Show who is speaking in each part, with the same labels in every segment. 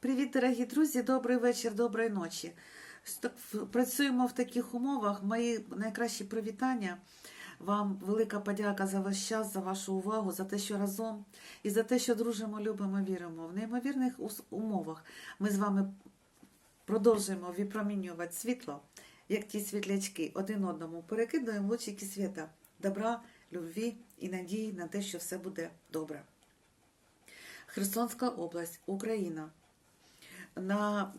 Speaker 1: Привіт, дорогі друзі! Добрий вечір, доброї ночі. Працюємо в таких умовах. Мої найкращі привітання. Вам велика подяка за ваш час, за вашу увагу, за те, що разом і за те, що дружимо, любимо, віримо. В неймовірних умовах ми з вами продовжуємо випромінювати світло, як ті світлячки, один одному перекидуємо лучики світа, добра, любві і надії на те, що все буде добре. Херсонська область, Україна. На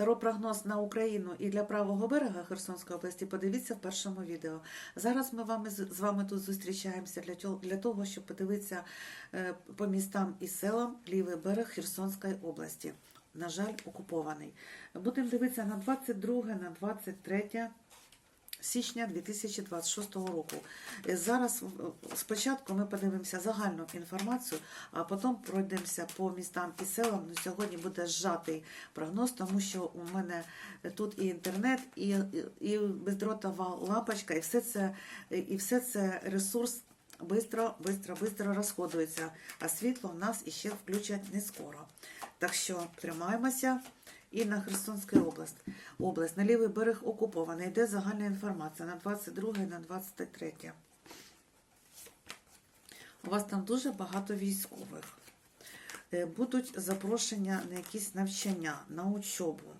Speaker 1: таропрогноз на Україну і для правого берега Херсонської області подивіться в першому відео. Зараз ми вами, з вами тут зустрічаємося для того, щоб подивитися е, по містам і селам лівий берег Херсонської області. На жаль, окупований. Будемо дивитися на 22, на 23 січня 2026 року. Е, Зараз спочатку ми подивимося загальну інформацію, а потім пройдемося по містам і селам. Ну, сьогодні буде зжатий прогноз, тому що у мене тут і інтернет, і, і, бездротова лампочка, і все це, і все це ресурс. Бистро, бистро, бистро розходується, а світло в нас іще включать не скоро. Так що тримаємося. І на Херсонську область. область. На лівий берег окупований. Йде загальна інформація на 22 і на 23. У вас там дуже багато військових. Е, Будуть запрошення на якісь навчання, на учобу.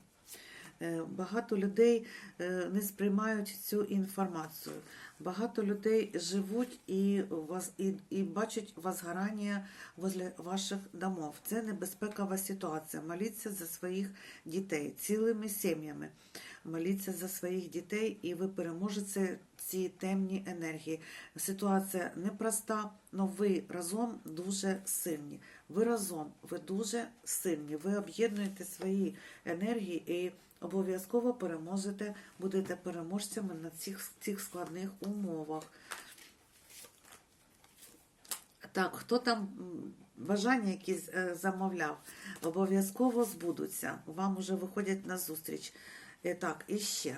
Speaker 1: Е, Багато людей е, не сприймають цю інформацію. Багато людей живуть і, вас, і, і бачать возгорання возле ваших домов. Це небезпекова ситуація. Моліться за своїх дітей цілими сім'ями. Моліться за своїх дітей, і ви переможете ці темні енергії. Ситуація непроста, але ви разом дуже сильні. Ви разом, ви дуже сильні. Ви об'єднуєте свої енергії і обов'язково переможете, будете переможцями на цих, цих складних умовах. Так, хто там бажання якісь е, замовляв, обов'язково збудуться. Вам уже виходять на зустріч. Е, Так, і ще.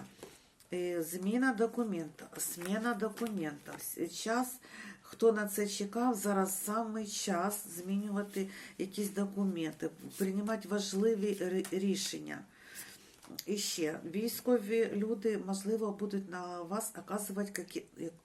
Speaker 1: Е, Зміна документів, зміна документів. Час, хто на це чекав, зараз саме час змінювати якісь документи, приймати важливі рішення. І ще військові люди, можливо, будуть на вас оказувати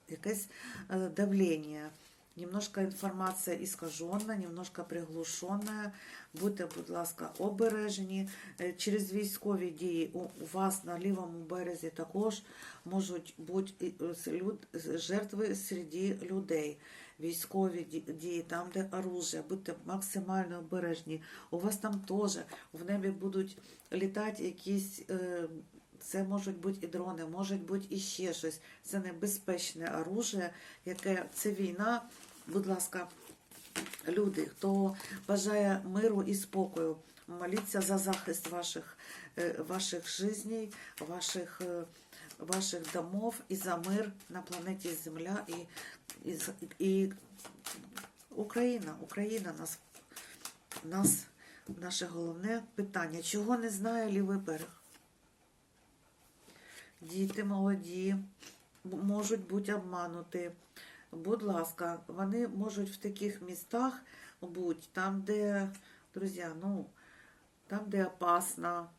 Speaker 1: якесь е, давлення. Немножко інформація іскажена, немножко приглушена. Будьте, будь ласка, обережені. Е, Через військові дії у вас на лівому березі також можуть бути е, жертви серед людей. Військові ді- дії, там, де оружие, будьте максимально обережні. У вас там теж в небі будуть літати якісь. Е, це можуть бути і дрони, можуть бути і ще щось. Це небезпечне оружие, яке це війна. Будь ласка, люди, хто бажає миру і спокою, моліться за захист ваших, е, ваших жизней, ваших, е, ваших домов і за мир на планеті Земля і, і, і Україна. Україна нас, нас наше головне питання. Чого не знає лівий берег? Діти молоді можуть бути обмануті. Будь ласка, вони можуть в таких містах бути, там, де, друзі, ну, там, де опасно,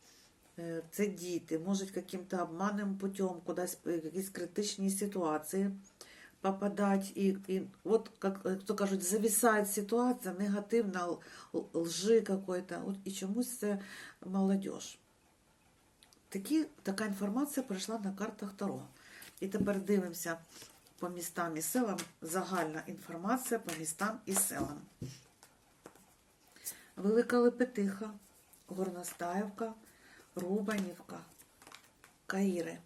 Speaker 1: це діти, можуть яким-то обманним путем кудись в якісь критичні ситуації попадати. І, і от, як е, то кажуть, зависає ситуація, негативна лжи какой-то. От, і чомусь це молодіж. Такі, така інформація прийшла на картах Таро. І тепер дивимося по містам і селам. Загальна інформація по містам і селам. Велика Лепетиха, Горностаївка, Рубанівка, Каїри.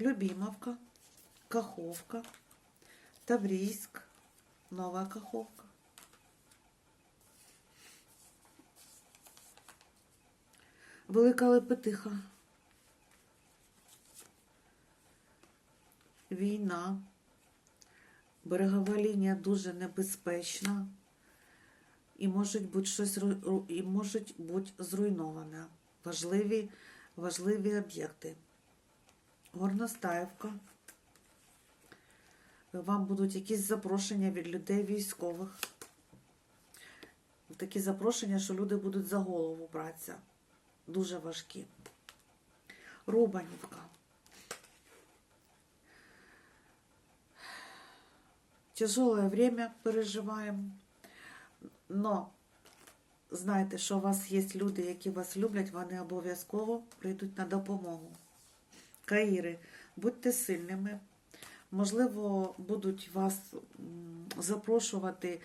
Speaker 1: Любімовка, Каховка, Таврійськ, Нова Каховка. Велика Лепетиха. Війна. Берегова лінія дуже небезпечна. І можуть бути щось і можуть бути зруйноване. Важливі, важливі об'єкти. Горностаївка. Вам будуть якісь запрошення від людей військових. такі запрошення, що люди будуть за голову братися. Дуже важкі. Рубанівка. Тяжелое время переживаємо. Но знайте, що у вас є люди, які вас люблять, вони обов'язково прийдуть на допомогу. Каїри, будьте сильними. Можливо, будуть вас запрошувати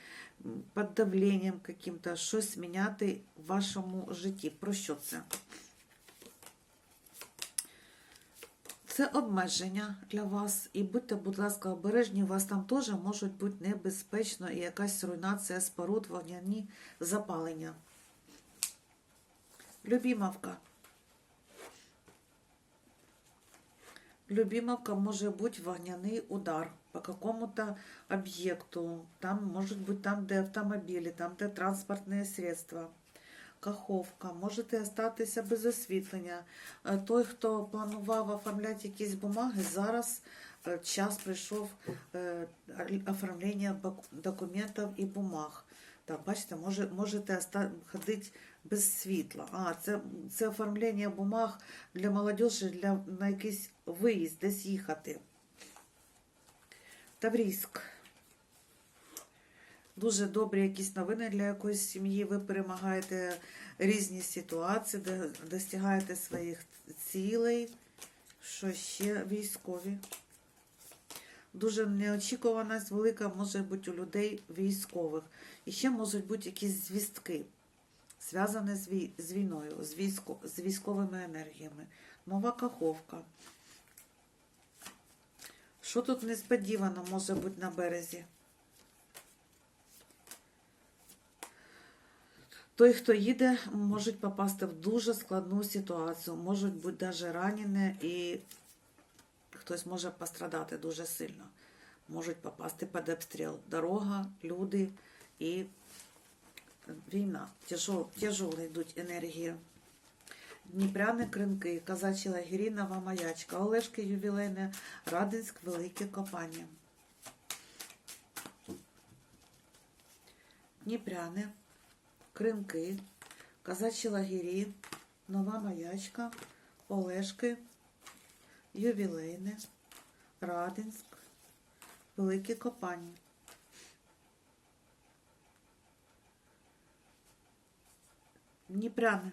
Speaker 1: під давленням каким-то щось міняти в вашому житті. Про що це? Це обмеження для вас. І будьте, будь ласка, обережні, у вас там теж можуть бути небезпечно і якась руйнація споруд, вогняні запалення. Любімовка. Любимовка може бути вогняний удар по какому-то об'єкту. Там може бути там, де автомобілі, там, де транспортні средства. Каховка, можете остатися без освітлення. Е, Той, хто планував оформляти якісь бумаги, зараз е, час прийшов е, оформлення документів і бумаг. Так, бачите, може, можете ходити без світла. А, це, це оформлення бумаг для молодежі, для, на якийсь виїзд, десь їхати. Таврійськ. Дуже добрі якісь новини для якоїсь сім'ї. Ви перемагаєте різні ситуації, достигаєте своїх цілей. Що ще військові? Дуже неочікуваність велика може бути у людей військових. І ще можуть бути якісь звістки, зв'язані з, вій... з війною, з, військо... з військовими енергіями. Нова каховка. Що тут несподівано може бути на березі? Той, хто їде, можуть попасти в дуже складну ситуацію, можуть бути навіть ранені і хтось може пострадати дуже сильно. Можуть попасти під обстріл. Дорога, люди і війна. Тяжол, йдуть енергії. Дніпряни кринки, казачі лагері, нова маячка, Олешки ювілейне, Радинськ, велике копання. Дніпряни, кринки, казачі лагері, нова маячка, Олешки, ювілейне, Радинськ, велике копання. Дніпряни.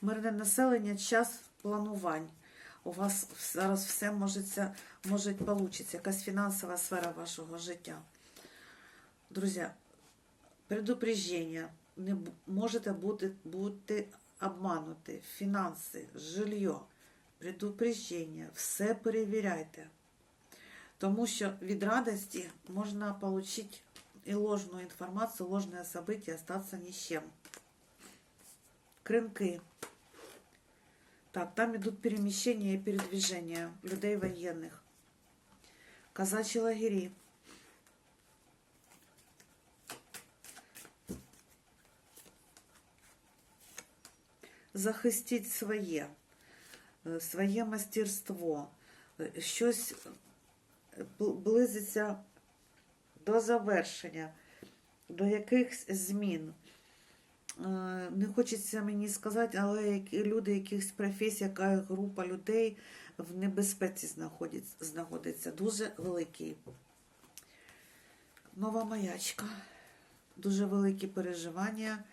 Speaker 1: Мирне населення, час планувань. У вас зараз все може, може получиться, якась фінансова сфера вашого життя. Друзі, предупреждення. Не можете бути, бути обманути. Фінанси, жилье, предупреждення. Все перевіряйте. Тому що від радості можна отримати і ложну інформацію, ложне событие, остатися ні з чим. Кринки. Так, там идут перемещения и передвижения людей военных. Казачьи лагери. Захистіть своє, е, своє мастерство, е, щось близиться до завершення, до якихось змін. Е, Не хочеться мені сказати, але люди якихось професій, яка група людей в небезпеці знаходиться дуже великий. Нова маячка, дуже великі переживання,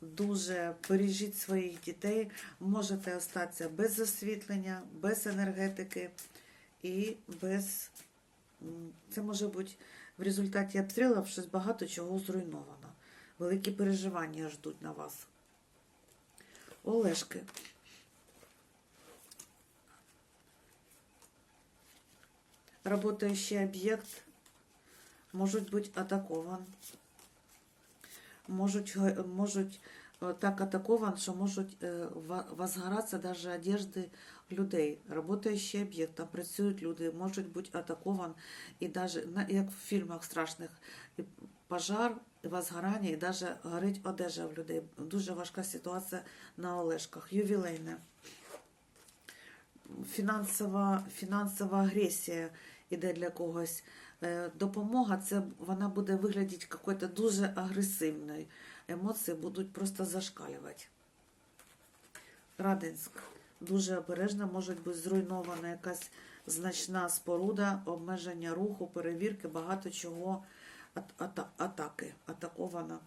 Speaker 1: дуже бережіть своїх дітей, можете остатися без освітлення, без енергетики і без. Це може бути в результаті обстрілів щось багато чого зруйновано. Великі переживання ждуть на вас. Олешки. Работающий об'єкт можуть бути атакован. Можуть, можуть е, так атакован, що можуть е, возгоратися навіть одежди людей. Работаючий об'єкт, там працюють люди, можуть бути атакован, і навіть, як в фільмах страшних, пожар, возгорання, і навіть горить одежа в людей. Дуже важка ситуація на Олешках. Ювілейне. Фінансова, фінансова агресія іде для когось. Е, Допомога це вона буде виглядати якоюсь дуже агресивною. Емоції будуть просто зашкалювати. Радинськ. Дуже обережно може бути зруйнована якась значна споруда, обмеження руху, перевірки, багато чого атаки, атакована.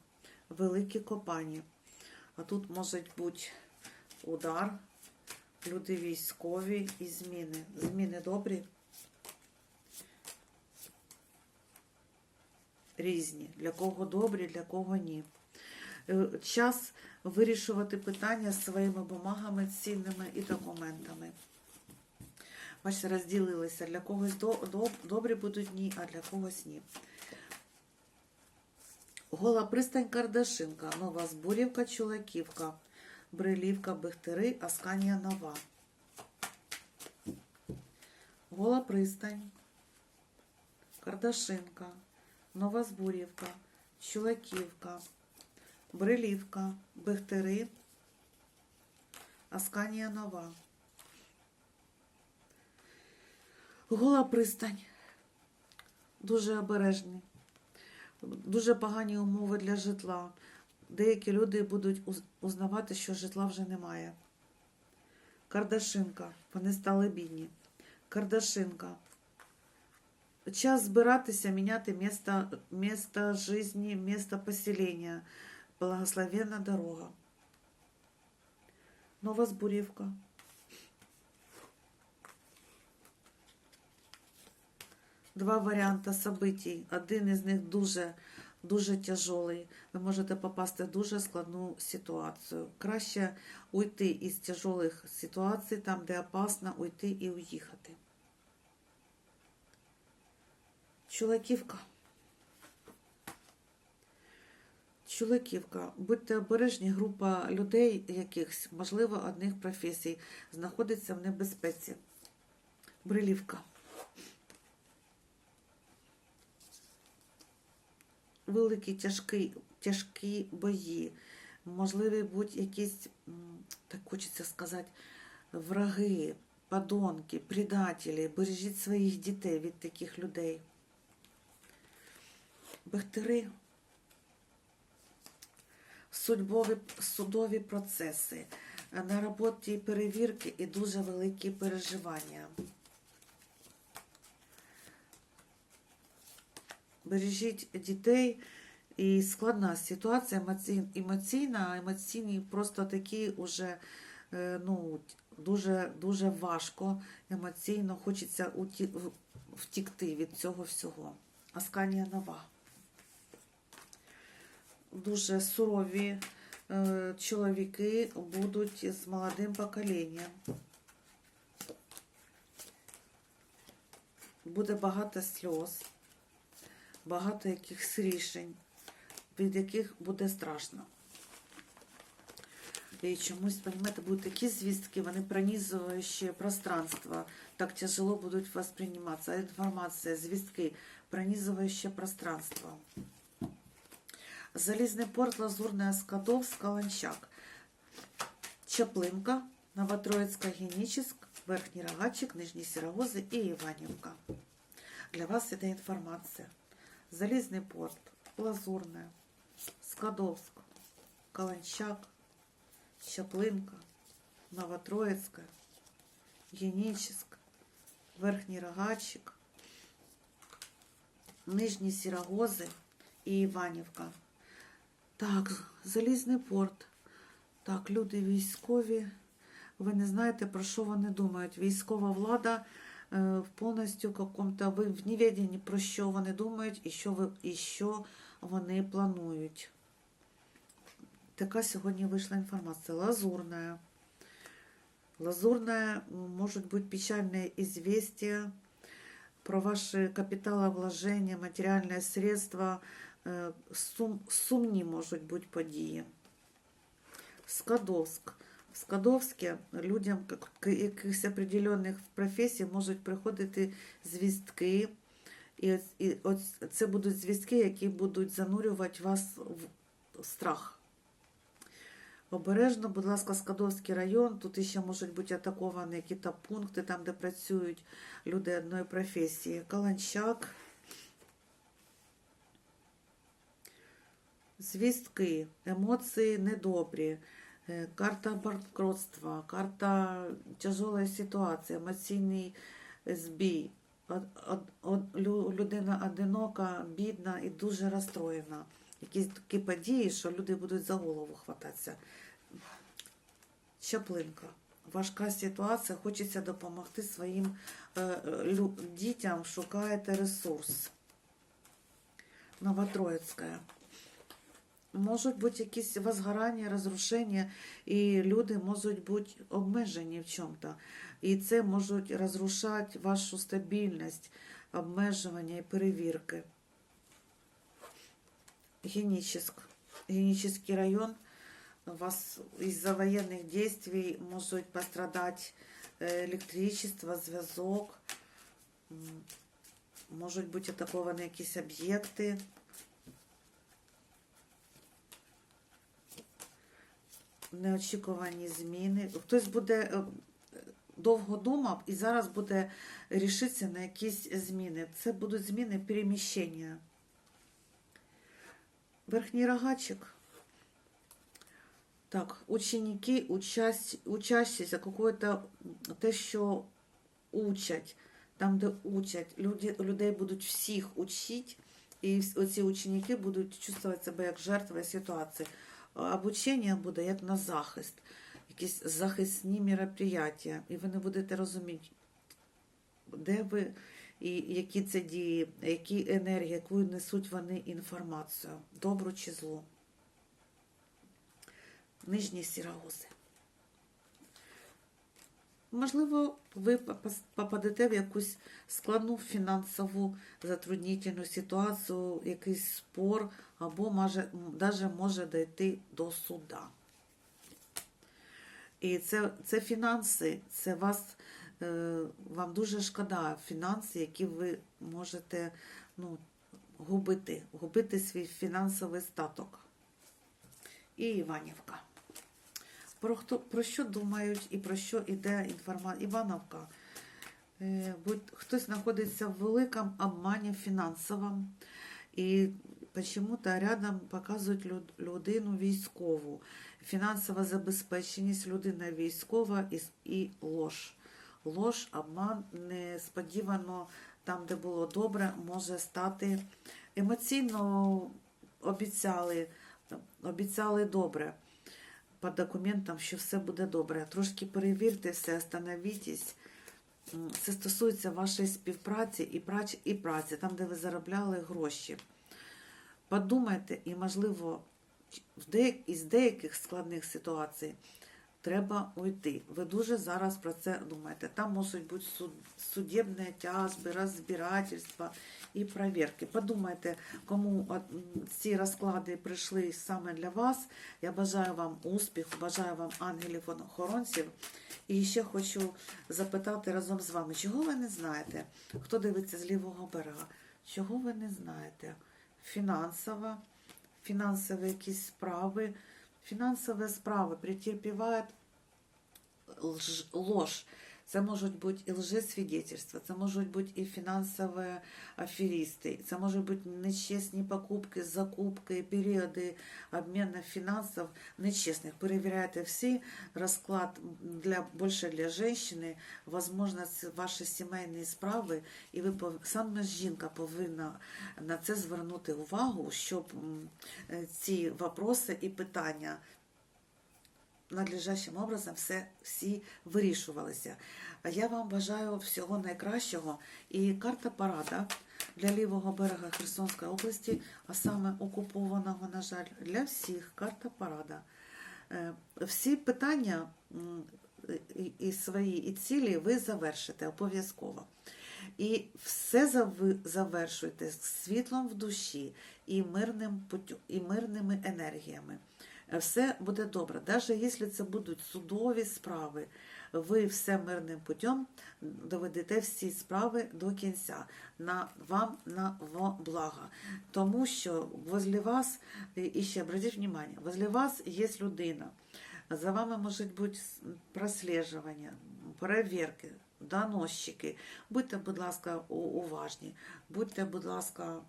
Speaker 1: Великі копання. А тут може бути удар, люди військові і зміни. Зміни добрі. Різні. Для кого добрі, для кого ні. Е, Час вирішувати питання своїми бумагами, цінними і документами. Бачите, розділилися. Для когось до, до, добрі будуть ні, а для когось ні. Гола пристань Кардашинка, Нова Збурівка, Чулаківка, Брилівка, Бехтери, Асканія Нова. Гола пристань, Кардашинка, Нова Збурівка, Чулаківка, Брилівка, Бехтери, Асканія Нова. Гола пристань. Дуже обережні. Дуже погані умови для житла. Деякі люди будуть узнавати, що житла вже немає. Кардашинка. Вони стали бідні. Кардашинка. Час збиратися, міняти місто, місто житті, місто поселення. Благословенна дорога. Новозбурівка. Два варіанти событий. Один із них дуже, дуже тяжелий. Ви можете попасти в дуже складну ситуацію. Краще уйти із тяжелих ситуацій, там, де опасно, уйти і уїхати. Чулаківка. Чулаківка. Будьте обережні, група людей якихось, можливо, одних професій, знаходиться в небезпеці. Брилівка. Великі тяжкі, тяжкі бої. Можливі будь якісь, так хочеться сказати, враги, подонки, предателі. Бережіть своїх дітей від таких людей. Бехтери. Судьбові, судові процеси, на роботі перевірки і дуже великі переживання. Бережіть дітей і складна ситуація емоційна, емоційні просто такі уже е, ну, дуже, дуже важко емоційно хочеться втікти від цього всього. Асканія нова. Дуже сурові е, чоловіки будуть з молодим поколінням. Буде багато сльоз, багато якихось рішень, від яких буде страшно. І чомусь, понимаете, будуть такі звістки, вони пронизуючі пространство. Так тяжело будуть восприниматься. Інформація, звістки, пронизуюче пространство. Залізний порт, Лазурная Скадовськ, Каланчак. Чаплинка, Новотроїцька, Генічеськ, Верхній Рогачик, Нижні Сірогози і Іванівка. Для вас іде інформація. Залізний порт, Лазурне, Скадовськ, Каланчак, Чаплинка, Новотроїцька, Генічеськ, Верхній Рогачик, Нижні Сірогози і Іванівка. Так, Залізний порт. Так, люди військові. Ви не знаєте, про що вони думають. Військова влада е, в повністю каком-то ви в невіденні, про що вони думають і що, ви, і що вони планують. Така сьогодні вийшла інформація. Лазурная. Лазурная может быть печальное известие про ваши капіталовложення, матеріальне средства, е, сум, сумні можуть бути події. Скадовськ. В Скадовське людям якихось определених професій можуть приходити звістки. І, і це будуть звістки, які будуть занурювати вас в страх. Обережно, будь ласка, Скадовський район. Тут ще можуть бути атаковані якісь пункти, там, де працюють люди одної професії. Каланчак, звістки, емоції недобрі, е, карта банкротства, карта тяжелої ситуації, емоційний збій. Людина одинока, бідна і дуже розстроєна. Якісь такі події, що люди будуть за голову хвататися. Чаплинка. Важка ситуація, хочеться допомогти своїм е, дітям, шукаєте ресурс. Новотроїцька Можуть бути якісь возгорання, розрушення, і люди можуть бути обмежені в чому-то. І це можуть розрушати вашу стабільність, обмежування і перевірки. Геническ. Генический район. У вас из-за военных действий может пострадать э, электричество, зв'язок. М, Можуть бути атаковані якісь об'єкти. Неочікувані зміни. Хтось буде е, довго думав і зараз буде рішитися на якісь зміни. Це будуть зміни переміщення. Верхній рогачик. Так, ученики, участь, учащіся, какое-то те, що учать, там, де учать, люди, людей будуть всіх учити, і оці ученики будуть чувствувати себе як жертви ситуації. Обучення буде як на захист, якісь захисні мероприятия, і ви не будете розуміти, де ви і які це дії, які енергії, яку несуть вони інформацію, добру чи злу. Нижні сіраози. Можливо, ви попадете в якусь складну фінансову затруднительну ситуацію, якийсь спор, або може, навіть може дійти до суда. І це, це фінанси, це вас, е, вам дуже шкода фінанси, які ви можете ну, губити, губити свій фінансовий статок. І Іванівка. Про, хто, про що думають і про що йде інформація? Івановка. Е, будь, хтось знаходиться в великому обмані фінансовому, і почему-то рядом показують люд, людину військову. Фінансова забезпеченість, людина військова і, і лож. Лож, обман несподівано там, де було добре, може стати емоційно обіцяли, обіцяли добре по документам, що все буде добре. Трошки перевірте все, остановітесь. Це стосується вашої співпраці і праці, і праці, там, де ви заробляли гроші. Подумайте, і, можливо, із деяких складних ситуацій треба уйти. Ви дуже зараз про це думаєте. Там можуть бути суд, судебні тяжби, розбирательства і перевірки. Подумайте, кому ці розклади прийшли саме для вас. Я бажаю вам успіху, бажаю вам ангелів-охоронців. І ще хочу запитати разом з вами, чого ви не знаєте? Хто дивиться з лівого берега? Чого ви не знаєте? Фінансова, фінансові якісь справи, фінансові справи претерпевает ложь. Це можуть бути і лжесвідетельства, це можуть бути і фінансові аферісти, це можуть бути нечесні покупки, закупки, періоди обміну фінансів нечесних. Перевіряйте всі розклад для більше для жінки, це ваші сімейні справи, і ви саме жінка повинна на це звернути увагу, щоб е, ці вопроси і питання надлежащим образом все всі вирішувалися. Я вам бажаю всього найкращого. І карта парада для лівого берега Херсонської області, а саме окупованого, на жаль, для всіх карта парада. Е, Всі питання і, свої і цілі ви завершите обов'язково. І все завершуйте світлом в душі і мирним і мирними енергіями. Е, Все буде добре. Навіть якщо це будуть судові справи, ви все мирним путем доведете всі справи до кінця. На вам на благо. Тому що возле вас, і ще обратіть внимание, возле вас є людина. За вами можуть бути прослежування, перевірки, доносчики. Будьте, будь ласка, уважні, будьте, будь ласка,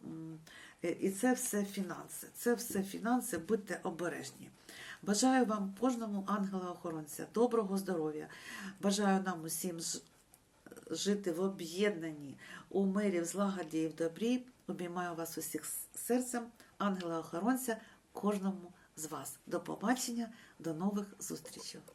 Speaker 1: І це все фінанси. Це все фінанси, будьте обережні. Бажаю вам кожному ангела-охоронця доброго здоров'я. Бажаю нам усім жити в об'єднанні у мирі, в злагоді і в добрі. Обіймаю вас усіх серцем, ангела-охоронця, кожному з вас. До побачення, до нових зустрічей.